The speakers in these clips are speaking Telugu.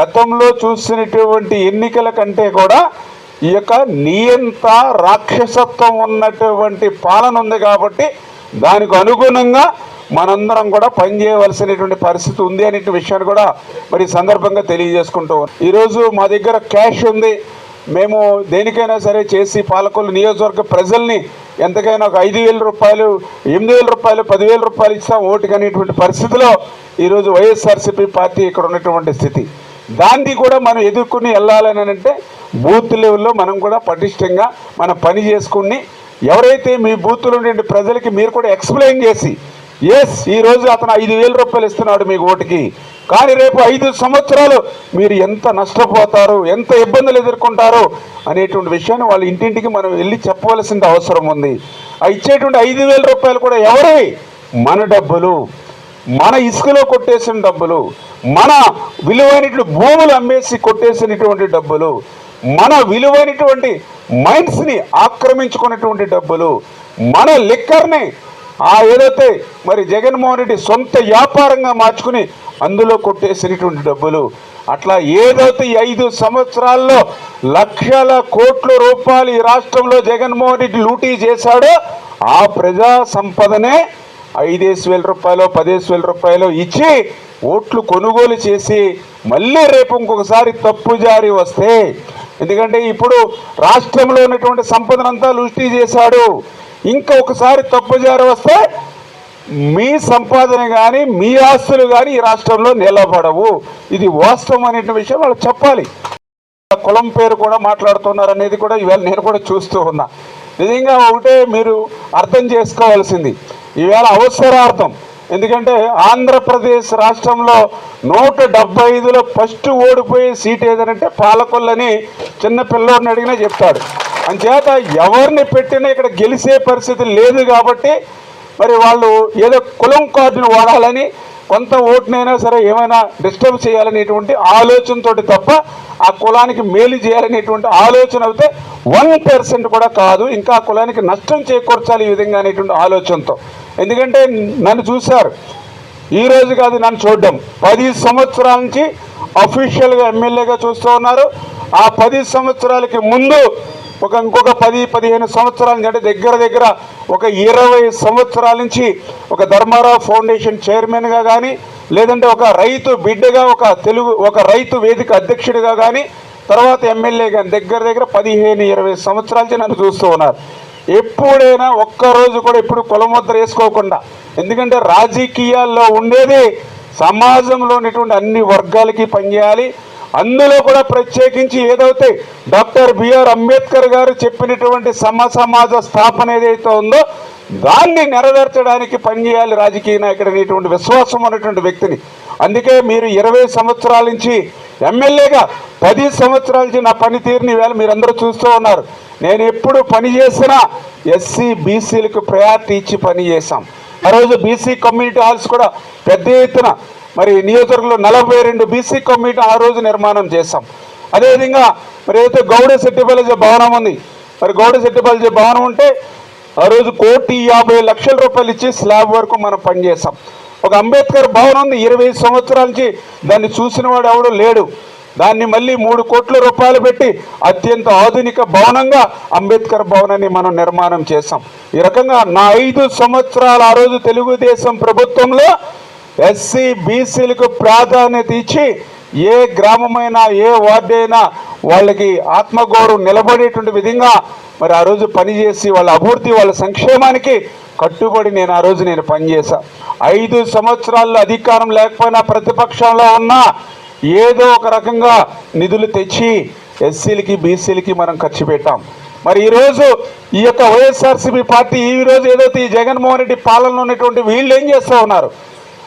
గతంలో చూసినటువంటి ఎన్నికల కంటే కూడా ఈ యొక్క నియంత రాక్షసత్వం ఉన్నటువంటి పాలన ఉంది కాబట్టి దానికి అనుగుణంగా మనందరం కూడా పనిచేయవలసినటువంటి పరిస్థితి ఉంది అనే విషయాన్ని కూడా మరి సందర్భంగా తెలియజేసుకుంటూ ఈరోజు మా దగ్గర క్యాష్ ఉంది. మేము దేనికైనా సరే చేసి పాలకొల్లు నియోజకవర్గ ప్రజల్ని ఎంతకైనా ఒక ఐదు వేల రూపాయలు ఎనిమిది వేల రూపాయలు పదివేల రూపాయలు ఇస్తాం ఓటుకు అనేటువంటి పరిస్థితిలో ఈరోజు వైఎస్ఆర్సీపీ పార్టీ ఇక్కడ ఉన్నటువంటి స్థితి. దాన్ని కూడా మనం ఎదుర్కొని వెళ్ళాలని అంటే బూత్ లెవెల్లో మనం కూడా పటిష్టంగా మన పని చేసుకుని ఎవరైతే మీ బూత్లో ఉండే ప్రజలకి మీరు కూడా ఎక్స్ప్లెయిన్ చేసి ఎస్ ఈ రోజు అతను ఐదు వేల రూపాయలు ఇస్తున్నాడు మీకు ఓటుకి. కానీ రేపు ఐదు సంవత్సరాలు మీరు ఎంత నష్టపోతారు ఎంత ఇబ్బందులు ఎదుర్కొంటారు అనేటువంటి విషయాన్ని వాళ్ళ ఇంటింటికి మనం వెళ్ళి చెప్పవలసిన అవసరం ఉంది. ఆ ఇచ్చేటువంటి ఐదు వేల రూపాయలు కూడా ఎవరి? మన డబ్బులు. మన ఇసుకలో కొట్టేసిన డబ్బులు. మన విలువైనటువంటి భూములు అమ్మేసి కొట్టేసినటువంటి డబ్బులు మన విలువైనటువంటి మైండ్స్ని ఆక్రమించుకున్నటువంటి డబ్బులు మన లిక్కర్ని ఆ ఏదైతే మరి జగన్మోహన్ రెడ్డి సొంత వ్యాపారంగా మార్చుకుని అందులో కొట్టేసినటువంటి డబ్బులు అట్లా ఏదైతే ఈ ఐదు సంవత్సరాల్లో లక్షల కోట్ల రూపాయలు ఈ రాష్ట్రంలో జగన్మోహన్ రెడ్డి లూటీ చేశాడో ఆ ప్రజా సంపదనే ఐదేసి వేల రూపాయలు పదేసి వేల రూపాయలు ఇచ్చి ఓట్లు కొనుగోలు చేసి మళ్ళీ రేపు ఇంకొకసారి తప్పు జారి వస్తే ఎందుకంటే ఇప్పుడు రాష్ట్రంలో ఉన్నటువంటి సంపదనంతా లూటీ చేశాడు. ఇంకా ఒకసారి తప్పు జారి వస్తే మీ సంపాదన కానీ మీ ఆస్తులు కానీ ఈ రాష్ట్రంలో నిలబడవు. ఇది వాస్తవం అనేటువంటి విషయం వాళ్ళు చెప్పాలి. కులం పేరు కూడా మాట్లాడుతున్నారు అనేది కూడా ఇవాళ నేను కూడా చూస్తూ ఉన్నా. నిజంగా ఒకటే మీరు అర్థం చేసుకోవాల్సింది. ఈవేళ అవసరార్థం. ఎందుకంటే ఆంధ్రప్రదేశ్ రాష్ట్రంలో నూట డెబ్బై ఐదులో ఫస్ట్ ఓడిపోయే సీట్ ఏదనంటే పాలకొల్లని చిన్న పిల్లోడిని అడిగినా చెప్తాడు. అంచేత ఎవరిని పెట్టినా ఇక్కడ గెలిచే పరిస్థితి లేదు కాబట్టి మరి వాళ్ళు ఏదో కులం కార్డును వాడాలని కొంత ఓటునైనా సరే ఏమైనా డిస్టర్బ్ చేయాలనేటువంటి ఆలోచనతోటి తప్ప ఆ కులానికి మేలు చేయాలనేటువంటి ఆలోచన అయితే వన్ పర్సెంట్ కూడా కాదు. ఇంకా ఆ కులానికి నష్టం చేకూర్చాలి ఈ విధంగా అనేటువంటి ఆలోచనతో. ఎందుకంటే నన్ను చూశారు. ఈ రోజు కాదు నన్ను చూడడం. పది సంవత్సరాల నుంచి అఫీషియల్గా ఎమ్మెల్యేగా చూస్తూ ఉన్నారు. ఆ పది సంవత్సరాలకి ముందు ఒక ఇంకొక పది పదిహేను సంవత్సరాల నుంచి అంటే దగ్గర దగ్గర ఒక ఇరవై సంవత్సరాల నుంచి ఒక ధర్మారావు ఫౌండేషన్ చైర్మన్గా కానీ లేదంటే ఒక రైతు బిడ్డగా ఒక తెలుగు ఒక రైతు వేదిక అధ్యక్షుడిగా కానీ తర్వాత ఎమ్మెల్యే కానీ దగ్గర దగ్గర పదిహేను ఇరవై సంవత్సరాల నుంచి నన్ను చూస్తూ ఉన్నారు. ఎప్పుడైనా ఒక్కరోజు కూడా ఇప్పుడు కులముద్ర వేసుకోకుండా ఎందుకంటే రాజకీయాల్లో ఉండేది సమాజంలో ఉన్నటువంటి అన్ని వర్గాలకి పనిచేయాలి. అందులో కూడా ప్రత్యేకించి ఏదైతే డాక్టర్ బిఆర్ అంబేద్కర్ గారు చెప్పినటువంటి సమ సమాజ స్థాపన ఏదైతే ఉందో దాన్ని నెరవేర్చడానికి పనిచేయాలి రాజకీయ నాయకుడు అనేటువంటి విశ్వాసం ఉన్నటువంటి వ్యక్తిని. అందుకే మీరు ఇరవై సంవత్సరాల నుంచి ఎమ్మెల్యేగా పది సంవత్సరాల నుంచి నా పనితీరుని వేళ మీరందరూ చూస్తూ ఉన్నారు. నేను ఎప్పుడు పని చేసినా ఎస్సీ బీసీలకు ప్రయారిటీ ఇచ్చి పని చేశాం. ఆ రోజు బీసీ కమ్యూనిటీ హాల్స్ కూడా పెద్ద ఎత్తున మరి నియోజకవర్గంలో నలభై రెండు బీసీ కమ్యూనిటీ ఆ రోజు నిర్మాణం చేశాం. అదేవిధంగా మరి ఏదైతే గౌడ సెట్టిపల్లి భవనం ఉంది మరి గౌడ సెట్టిపల్లి భవనం ఉంటే ఆ రోజు కోటి యాభై లక్షల రూపాయలు ఇచ్చి స్లాబ్ వరకు మనం పనిచేసాం ఒక అంబేద్కర్ భవనం ఉంది ఇరవై సంవత్సరాల నుంచి దాన్ని చూసిన వాడు ఎవడు లేడు. దాన్ని మళ్ళీ మూడు కోట్ల రూపాయలు పెట్టి అత్యంత ఆధునిక భవనంగా అంబేద్కర్ భవనాన్ని మనం నిర్మాణం చేశాం. ఈ రకంగా నా ఐదు సంవత్సరాల ఆ రోజు తెలుగుదేశం ప్రభుత్వంలో ఎస్సీ బీసీలకు ప్రాధాన్యత ఇచ్చి ఏ గ్రామమైనా ఏ వార్డు అయినా వాళ్ళకి ఆత్మగౌరవం నిలబడేటువంటి విధంగా మరి ఆ రోజు పనిచేసి వాళ్ళ అభివృద్ధి వాళ్ళ సంక్షేమానికి కట్టుబడి నేను ఆ రోజు నేను పనిచేశా. ఐదు సంవత్సరాల్లో అధికారం లేకపోయినా ప్రతిపక్షంలో ఉన్నా ఏదో ఒక రకంగా నిధులు తెచ్చి ఎస్సీలకి బీసీలకి మనం ఖర్చు పెట్టాం. మరి ఈరోజు ఈ యొక్క వైఎస్ఆర్సీపీ పార్టీ ఈ రోజు ఏదైతే ఈ జగన్మోహన్ రెడ్డి పాలనలో ఉన్నటువంటి వీళ్ళు ఏం చేస్తూ ఉన్నారు?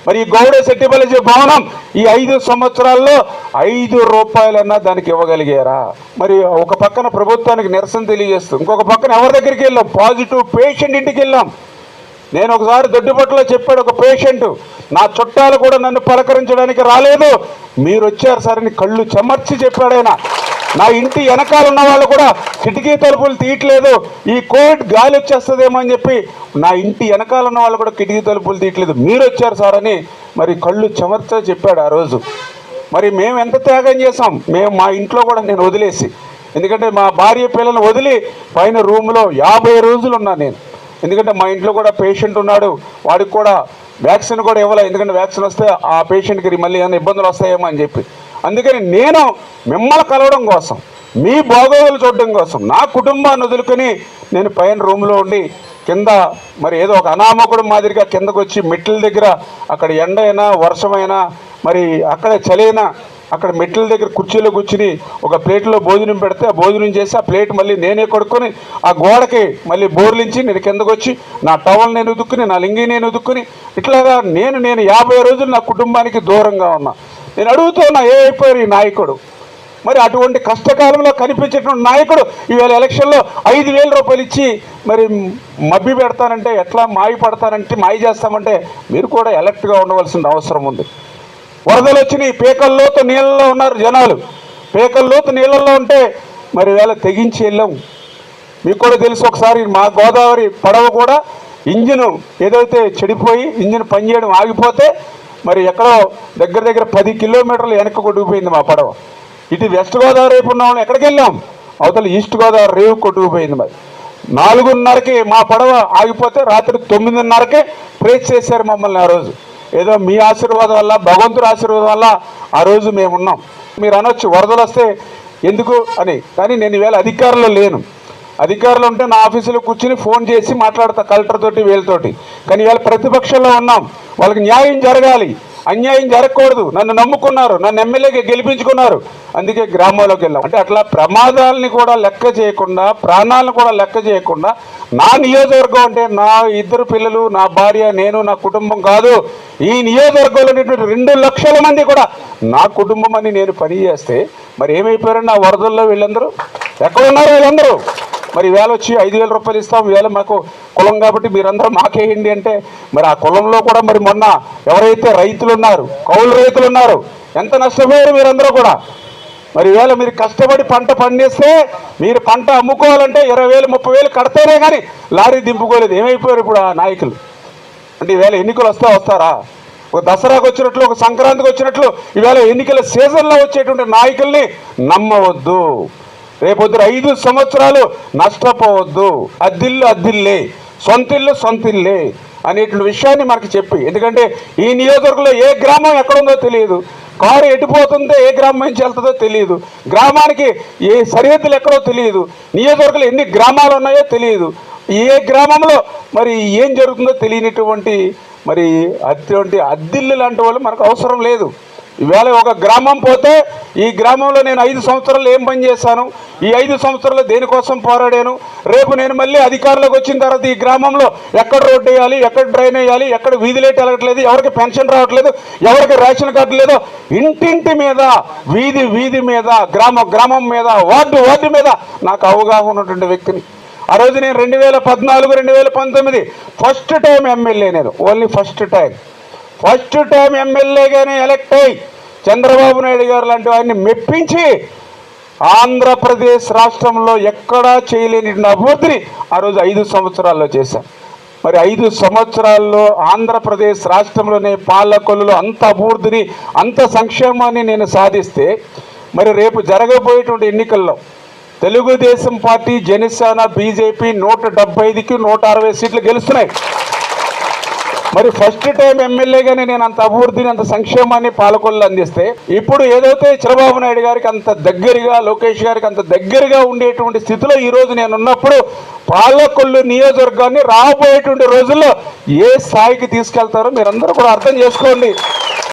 మరి ఈ గౌడ సెట్టిపల్లి భవనం ఈ ఐదు సంవత్సరాల్లో ఐదు రూపాయలన్నా దానికి ఇవ్వగలిగారా? మరి ఒక పక్కన ప్రభుత్వానికి నిరసన తెలియజేస్తుంది ఇంకొక పక్కన ఎవరి దగ్గరికి వెళ్ళాం? పాజిటివ్ పేషెంట్ ఇంటికి వెళ్ళాం. నేను ఒకసారి దొడ్డిపట్లో చెప్పాడు ఒక పేషెంట్ నా చుట్టాలు కూడా నన్ను పలకరించడానికి రాలేదు. మీరు వచ్చారు సార్ అని కళ్ళు చెమర్చి చెప్పాడు ఆయన. నా ఇంటి వెనకాల ఉన్న వాళ్ళు కూడా కిటికీ తలుపులు తీయట్లేదు. ఈ కోవిడ్ గాలి వచ్చేస్తుందేమో అని చెప్పి నా ఇంటి వెనకాల ఉన్న వాళ్ళు కూడా కిటికీ తలుపులు తీయట్లేదు. మీరు వచ్చారు సార్ అని మరి కళ్ళు చెమర్చ చెప్పాడు ఆ రోజు. మరి మేము ఎంత త్యాగం చేసాం మేము మా ఇంట్లో కూడా నేను వదిలేసి. ఎందుకంటే మా భార్య పిల్లలు వదిలి పైన రూమ్లో యాభై రోజులు ఉన్నా నేను. ఎందుకంటే మా ఇంట్లో కూడా పేషెంట్ ఉన్నాడు. వాడికి కూడా వ్యాక్సిన్ కూడా ఇవ్వలే. ఎందుకంటే వ్యాక్సిన్ వస్తే ఆ పేషెంట్కి మళ్ళీ ఏమైనా ఇబ్బందులు వస్తాయేమో అని చెప్పి. అందుకని నేను మిమ్మల్ని కలవడం కోసం మీ బాగోగులు చూడడం కోసం నా కుటుంబాన్ని వదులుకొని నేను పైన రూమ్లో ఉండి కింద మరి ఏదో ఒక అనామకుడు మాదిరిగా కిందకు వచ్చి మెట్ల దగ్గర అక్కడ ఎండ అయినా వర్షమైనా మరి అక్కడ చలైనా అక్కడ మెట్ల దగ్గర కుర్చీలో కూర్చుని ఒక ప్లేట్లో భోజనం పెడితే ఆ భోజనం చేసి ఆ ప్లేట్ మళ్ళీ నేనే కొడుకొని ఆ గోడకి మళ్ళీ బోర్లించి నేను కిందకు వచ్చి నా టవల్ నేను ఉదుక్కుని నా లింగి నేను ఉదుక్కుని ఇట్లాగా నేను నేను యాభై రోజులు నా కుటుంబానికి దూరంగా ఉన్నా. నేను అడుగుతున్నా ఏ అయిపోయారు ఈ నాయకుడు? మరి అటువంటి కష్టకాలంలో కనిపించేటువంటి నాయకుడు ఈవేళ ఎలక్షన్లో ఐదు వేల రూపాయలు ఇచ్చి మరి మబ్బి పెడతానంటే ఎట్లా మాయ పడతానంటే మాయ చేస్తామంటే మీరు కూడా ఎలక్ట్గా ఉండవలసిన అవసరం ఉంది. వరదలు వచ్చినాయి. పేకల్లోతు నీళ్ళలో ఉన్నారు జనాలు. పేకల్లోతు నీళ్ళల్లో ఉంటే మరి వేళ తెగించి వెళ్ళాము మీకు కూడా తెలుసు ఒకసారి మా గోదావరి పడవ కూడా ఇంజిన్ ఏదైతే చెడిపోయి ఇంజిన్ పనిచేయడం ఆగిపోతే మరి ఎక్కడో దగ్గర దగ్గర పది కిలోమీటర్లు వెనక్కి కొట్టుకుపోయింది మా పడవ. ఇటు వెస్ట్ గోదావరి వైపు ఉన్న వాళ్ళం ఎక్కడికి వెళ్ళాం? అవతల ఈస్ట్ గోదావరి రేవు కొట్టుకుపోయింది మరి. నాలుగున్నరకి మా పడవ ఆగిపోతే రాత్రి తొమ్మిదిన్నరకే ప్రేస్ చేశారు మమ్మల్ని ఆ రోజు. ఏదో మీ ఆశీర్వాదం వల్ల భగవంతుడి ఆశీర్వాదం వల్ల ఆ రోజు మేము ఉన్నాం మీరు అనొచ్చు వరదలు వస్తే ఎందుకు అని. కానీ నేను ఈవేళ అధికారంలో లేను. అధికారులు ఉంటే నా ఆఫీసులో కూర్చుని ఫోన్ చేసి మాట్లాడతా కలెక్టర్ తోటి వీళ్ళతోటి కానీ ఇవాళ ప్రతిపక్షంలో ఉన్నాం. వాళ్ళకి న్యాయం జరగాలి. అన్యాయం జరగకూడదు. నన్ను నమ్ముకున్నారు. నన్ను ఎమ్మెల్యేగా గెలిపించుకున్నారు. అందుకే గ్రామాల్లోకి వెళ్ళాం. అంటే అట్లా ప్రమాదాలని కూడా లెక్క చేయకుండా ప్రాణాలను కూడా లెక్క చేయకుండా నా నియోజకవర్గం అంటే నా ఇద్దరు పిల్లలు నా భార్య నేను నా కుటుంబం కాదు. ఈ నియోజకవర్గంలో ఉన్నటువంటి రెండు లక్షల మంది కూడా నా కుటుంబం అని నేను పని చేస్తే మరి ఏమైపోయారండి ఆ వరదల్లో వీళ్ళందరూ? ఎక్కడున్నారు వీళ్ళందరూ? మరి వేల వచ్చి ఐదు వేల రూపాయలు ఇస్తాం. వేల మాకు కులం కాబట్టి మీరందరూ మాకేయండి అంటే మరి ఆ కులంలో కూడా మరి మొన్న ఎవరైతే రైతులు ఉన్నారు కౌలు రైతులు ఉన్నారు ఎంత నష్టపోయారు మీరందరూ కూడా? మరి వేళ మీరు కష్టపడి పంట పండిస్తే మీరు పంట అమ్ముకోవాలంటే ఇరవై వేలు ముప్పై వేలు కడతారే కానీ లారీ దింపుకోలేదు. ఏమైపోయారు ఇప్పుడు ఆ నాయకులు? అంటే ఈవేళ ఎన్నికలు వస్తా వస్తారా? ఒక దసరాకు వచ్చినట్లు ఒక సంక్రాంతికి వచ్చినట్లు ఈవేళ ఎన్నికల సీజన్లో వచ్చేటువంటి నాయకుల్ని నమ్మవద్దు. రేపొద్దు ఐదు సంవత్సరాలు నష్టపోవద్దు. అద్దిల్లు అద్దిల్లే సొంతిల్లు సొంతిల్లే అనేటువంటి విషయాన్ని మనకి చెప్పి ఎందుకంటే ఈ నియోజకవర్గంలో ఏ గ్రామం ఎక్కడుందో తెలియదు. కారు ఎటుపోతుందో ఏ గ్రామం నుంచి వెళ్తుందో తెలియదు. గ్రామానికి ఏ సరిహద్దులు ఎక్కడో తెలియదు. నియోజకవర్గంలో ఎన్ని గ్రామాలు ఉన్నాయో తెలియదు. ఏ గ్రామంలో మరి ఏం జరుగుతుందో తెలియనటువంటి మరి అటువంటి అద్దిల్లు లాంటి వాళ్ళు మనకు అవసరం లేదు. ఇవాళ ఒక గ్రామం పోతే ఈ గ్రామంలో నేను ఐదు సంవత్సరాలు ఏం పని చేశాను? ఈ ఐదు సంవత్సరాలు దేనికోసం పోరాడాను? రేపు నేను మళ్ళీ అధికారంలోకి వచ్చిన తర్వాత ఈ గ్రామంలో ఎక్కడ రోడ్డు వేయాలి ఎక్కడ డ్రైన్ వేయాలి ఎక్కడ వీధిలేట్ వెళ్ళట్లేదు ఎవరికి పెన్షన్ రావట్లేదు ఎవరికి రేషన్ కార్డు లేదో ఇంటింటి మీద వీధి వీధి మీద గ్రామ గ్రామం మీద వార్డు వార్డు మీద నాకు అవగాహన ఉన్నటువంటి వ్యక్తిని. ఆ రోజు నేను రెండు వేల పద్నాలుగు రెండు వేల పంతొమ్మిది ఫస్ట్ టైం ఎమ్మెల్యే నేను only first time first time ఎమ్మెల్యేగానే elect అయ్యి చంద్రబాబు నాయుడు గారు లాంటి వారిని మెప్పించి ఆంధ్రప్రదేశ్ రాష్ట్రంలో ఎక్కడా చేయలేని అభివృద్ధిని ఆ రోజు ఐదు సంవత్సరాల్లో చేశాం. మరి ఐదు సంవత్సరాల్లో ఆంధ్రప్రదేశ్ రాష్ట్రంలోనే పాలకొల్లులో అంత అభివృద్ధిని అంత సంక్షేమాన్ని నేను సాధిస్తే మరి రేపు జరగబోయేటువంటి ఎన్నికల్లో తెలుగుదేశం పార్టీ జనసేన బీజేపీ నూట డెబ్బై ఐదుకి నూట అరవై సీట్లు గెలుస్తున్నాయి. మరి ఫస్ట్ టైం ఎమ్మెల్యేగానే నేను అంత అభివృద్ధిని అంత సంక్షేమాన్ని పాలకొల్లు అందిస్తే ఇప్పుడు ఏదైతే చంద్రబాబు నాయుడు గారికి అంత దగ్గరగా లోకేష్ గారికి అంత దగ్గరగా ఉండేటువంటి స్థితిలో ఈరోజు నేనున్నప్పుడు నేను ఉన్నప్పుడు పాలకొల్లు నియోజకవర్గాన్ని రాబోయేటువంటి రోజుల్లో ఏ స్థాయికి తీసుకెళ్తారో మీరందరూ కూడా అర్థం చేసుకోండి.